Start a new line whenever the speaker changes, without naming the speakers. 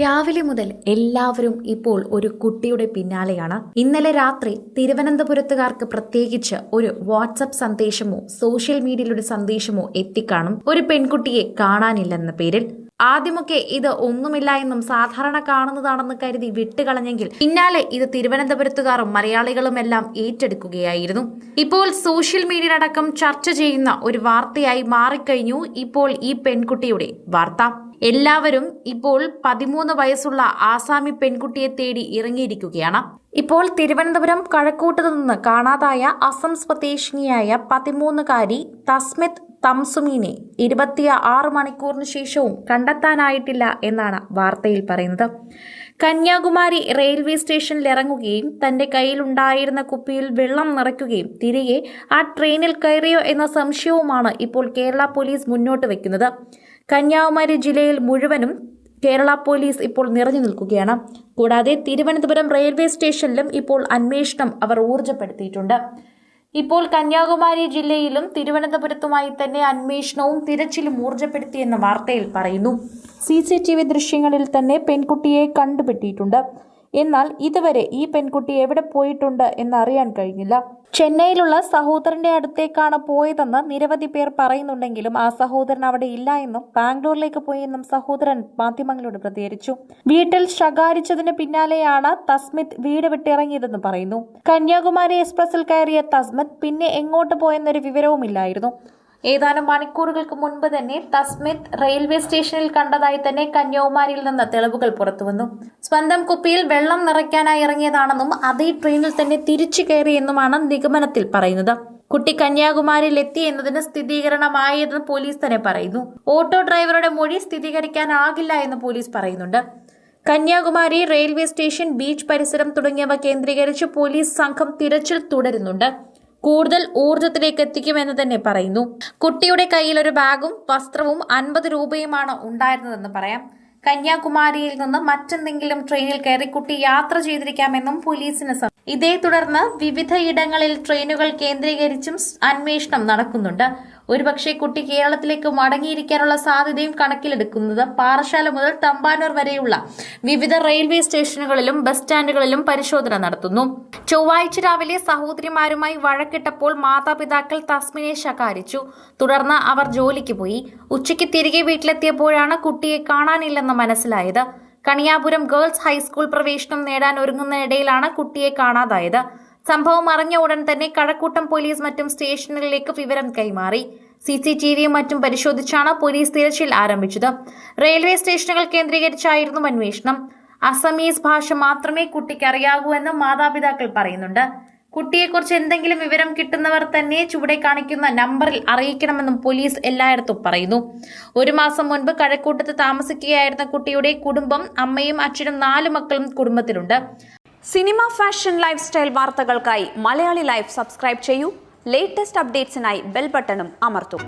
രാവിലെ മുതൽ എല്ലാവരും ഇപ്പോൾ ഒരു കുട്ടിയുടെ പിന്നാലെയാണ്. ഇന്നലെ രാത്രി തിരുവനന്തപുരത്തുകാർക്ക് പ്രത്യേകിച്ച് ഒരു വാട്സപ്പ് സന്ദേശമോ സോഷ്യൽ മീഡിയയിലൊരു സന്ദേശമോ എത്തിക്കാണും ഒരു പെൺകുട്ടിയെ കാണാനില്ലെന്ന പേരിൽ. ആദ്യമൊക്കെ ഇത് ഒന്നുമില്ല എന്നും സാധാരണ കാണുന്നതാണെന്ന് കരുതി വിട്ടുകളഞ്ഞെങ്കിൽ പിന്നാലെ ഇത് തിരുവനന്തപുരത്തുകാരും മലയാളികളും എല്ലാം ഏറ്റെടുക്കുകയായിരുന്നു. ഇപ്പോൾ സോഷ്യൽ മീഡിയയിലടക്കം ചർച്ച ചെയ്യുന്ന ഒരു വാർത്തയായി മാറിക്കഴിഞ്ഞു. ഇപ്പോൾ ഈ പെൺകുട്ടിയുടെ വാർത്ത. എല്ലാവരും ഇപ്പോൾ പതിമൂന്ന് വയസ്സുള്ള ആസാമി പെൺകുട്ടിയെ തേടി ഇറങ്ങിയിരിക്കുകയാണ്. ഇപ്പോൾ തിരുവനന്തപുരം കഴക്കൂട്ടത്തു നിന്ന് കാണാതായ അസം സ്വദേശിനിയായ പതിമൂന്നുകാരി തസ്മിത് തംസുമീനെ ഇരുപത്തി ആറ് മണിക്കൂറിന് ശേഷവും കണ്ടെത്താനായിട്ടില്ല എന്നാണ് വാർത്തയിൽ പറയുന്നത്. കന്യാകുമാരി റെയിൽവേ സ്റ്റേഷനിൽ ഇറങ്ങുകയും തന്റെ കയ്യിലുണ്ടായിരുന്ന കുപ്പിയിൽ വെള്ളം നിറയ്ക്കുകയും തിരികെ ആ ട്രെയിനിൽ കയറിയോ എന്ന സംശയവുമാണ് ഇപ്പോൾ കേരള പോലീസ് മുന്നോട്ട് വയ്ക്കുന്നത്. കന്യാകുമാരി ജില്ലയിൽ മുഴുവനും കേരള പോലീസ് ഇപ്പോൾ നിറഞ്ഞു നിൽക്കുകയാണ്. കൂടാതെ തിരുവനന്തപുരം റെയിൽവേ സ്റ്റേഷനിലും ഇപ്പോൾ അന്വേഷണം അവർ ഊർജപ്പെടുത്തിയിട്ടുണ്ട്. ഇപ്പോൾ കന്യാകുമാരി ജില്ലയിലും തിരുവനന്തപുരത്തുമായി തന്നെ അന്വേഷണവും തിരച്ചിലും ഊർജപ്പെടുത്തിയെന്ന വാർത്തയിൽ പറയുന്നു. സി ദൃശ്യങ്ങളിൽ തന്നെ പെൺകുട്ടിയെ കണ്ടുപെട്ടിയിട്ടുണ്ട്. എന്നാൽ ഇതുവരെ ഈ പെൺകുട്ടി എവിടെ പോയിട്ടുണ്ട് എന്നറിയാൻ കഴിഞ്ഞില്ല. ചെന്നൈയിലുള്ള സഹോദരന്റെ അടുത്തേക്കാണ് പോയതെന്ന് നിരവധി പേർ പറയുന്നുണ്ടെങ്കിലും ആ സഹോദരൻ അവിടെ ഇല്ല എന്നും ബാംഗ്ലൂരിലേക്ക് പോയെന്നും സഹോദരൻ മാധ്യമങ്ങളോട് പ്രതികരിച്ചു. വീട്ടിൽ ശകാരിച്ചതിന് പിന്നാലെയാണ് തസ്മിത് വീട് വിട്ടിറങ്ങിയതെന്ന് പറയുന്നു. കന്യാകുമാരി എക്സ്പ്രസിൽ കയറിയ തസ്മിത് പിന്നെ എങ്ങോട്ട് പോയെന്നൊരു വിവരവുമില്ലായിരുന്നു. ഏതാനും മണിക്കൂറുകൾക്ക് മുൻപ് തന്നെ തസ്മിത് റെയിൽവേ സ്റ്റേഷനിൽ കണ്ടതായി തന്നെ കന്യാകുമാരിയിൽ നിന്ന് തെളിവുകൾ പുറത്തുവന്നു സ്വന്തം കുപ്പിയിൽ വെള്ളം നിറയ്ക്കാനായി ഇറങ്ങിയതാണെന്നും അതേ ട്രെയിനിൽ തന്നെ തിരിച്ചു കയറിയെന്നുമാണ് നിഗമനത്തിൽ പറയുന്നത്. കുട്ടി കന്യാകുമാരിയിൽ എത്തി എന്നതിന് സ്ഥിരീകരണമായതെന്ന് പോലീസ് തന്നെ പറയുന്നു. ഓട്ടോ ഡ്രൈവറുടെ മൊഴി സ്ഥിരീകരിക്കാനാകില്ല എന്ന് പോലീസ് പറയുന്നുണ്ട്. കന്യാകുമാരി റെയിൽവേ സ്റ്റേഷൻ ബീച്ച് പരിസരം തുടങ്ങിയവ കേന്ദ്രീകരിച്ച് പോലീസ് സംഘം തിരച്ചിൽ തുടരുന്നുണ്ട്. കൂടുതൽ ഊർജത്തിലേക്ക് എത്തിക്കുമെന്ന് തന്നെ പറയുന്നു. കുട്ടിയുടെ കയ്യിൽ ഒരു ബാഗും വസ്ത്രവും അൻപത് രൂപയുമാണ് ഉണ്ടായിരുന്നതെന്ന് പറയാം. കന്യാകുമാരിയിൽ നിന്ന് മറ്റെന്തെങ്കിലും ട്രെയിനിൽ കയറി കുട്ടി യാത്ര ചെയ്തിരിക്കാമെന്നും പോലീസിന് ഇതേ തുടർന്ന് വിവിധയിടങ്ങളിൽ ട്രെയിനുകൾ കേന്ദ്രീകരിച്ചും അന്വേഷണം നടക്കുന്നുണ്ട്. ഒരുപക്ഷെ കുട്ടി കേരളത്തിലേക്ക് മടങ്ങിയിരിക്കാനുള്ള സാധ്യതയും കണക്കിലെടുക്കുന്നത് പാറശാല മുതൽ തമ്പാനൂർ വരെയുള്ള വിവിധ റെയിൽവേ സ്റ്റേഷനുകളിലും ബസ് സ്റ്റാൻഡുകളിലും പരിശോധന നടത്തുന്നു. ചൊവ്വാഴ്ച രാവിലെ സഹോദരിമാരുമായി വഴക്കിട്ടപ്പോൾ മാതാപിതാക്കൾ തസ്മിനെ ശകാരിച്ചു. തുടർന്ന് അവർ ജോലിക്ക് പോയി. ഉച്ചയ്ക്ക് തിരികെ വീട്ടിലെത്തിയപ്പോഴാണ് കുട്ടിയെ കാണാനില്ലെന്ന് മനസ്സിലായത്. കണിയാപുരം ഗേൾസ് ഹൈസ്കൂൾ പ്രവേശനം നേടാൻ ഒരുങ്ങുന്നതിനിടയിലാണ് കുട്ടിയെ കാണാതായത്. സംഭവം അറിഞ്ഞ ഉടൻ തന്നെ കഴക്കൂട്ടം പോലീസ് മറ്റും സ്റ്റേഷനുകളിലേക്ക് വിവരം കൈമാറി. സി സി ടി വിയും മറ്റും പരിശോധിച്ചാണ് പോലീസ് തിരച്ചിൽ ആരംഭിച്ചത്. റെയിൽവേ സ്റ്റേഷനുകൾ കേന്ദ്രീകരിച്ചായിരുന്നു അന്വേഷണം. അസമീസ് ഭാഷ മാത്രമേ കുട്ടിക്ക് അറിയാകൂ എന്ന് മാതാപിതാക്കൾ പറയുന്നുണ്ട്. കുട്ടിയെക്കുറിച്ച് എന്തെങ്കിലും വിവരം കിട്ടുന്നവർ തന്നെ ചുവടെ കാണിക്കുന്ന നമ്പറിൽ അറിയിക്കണമെന്നും പോലീസ് എല്ലായിടത്തും പറയുന്നു. ഒരു മാസം മുൻപ് കഴക്കൂട്ടത്ത് താമസിക്കുകയായിരുന്ന കുട്ടിയുടെ കുടുംബം അമ്മയും അച്ഛനും നാല് മക്കളും കുടുംബത്തിലുണ്ട്.
സിനിമ ഫാഷൻ ലൈഫ് സ്റ്റൈൽ വാർത്തകൾക്കായി മലയാളി ലൈഫ് സബ്സ്ക്രൈബ് ചെയ്യൂ. ലേറ്റസ്റ്റ് അപ്ഡേറ്റ്സിനായി ബെൽ ബട്ടണും അമർത്തും.